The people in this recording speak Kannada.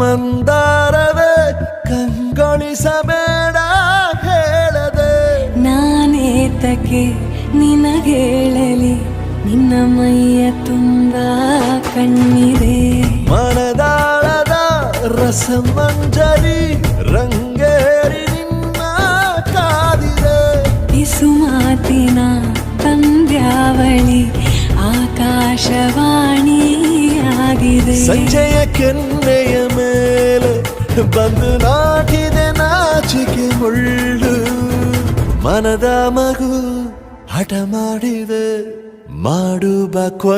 ಮಂದಾರವೇ ಕಂಗೊಳಿಸಬೇಡ ಹೇಳದೆ. ನಾನೇತಕ್ಕೆ ನಿನಗೇಳಲಿ ನಿನ್ನ ಮೈಯ ತುಂಬ ಕಣ್ಣಿದೆ ಮನದಾಳದ ರಸಮಂಜರಿ ರಂಗೇರಿ ನಿನ್ನ ಕಾದಿದೆ ಇಸು ಮಾತಿನ ಪಂದ್ಯಾವಳಿ ಆಕಾಶವಾಣಿಯಾಗಿದೆ. ಸಂಜಯ ಕೆನ್ನೆಯ ಬಂದು ನಾಟಿದೆ ನಾಚಿಕೆ ಮುಳ್ಳು. ಮನದ ಮಗು ಹಠ ಮಾಡಿದೆ ಮಾಡು ಕ್ವ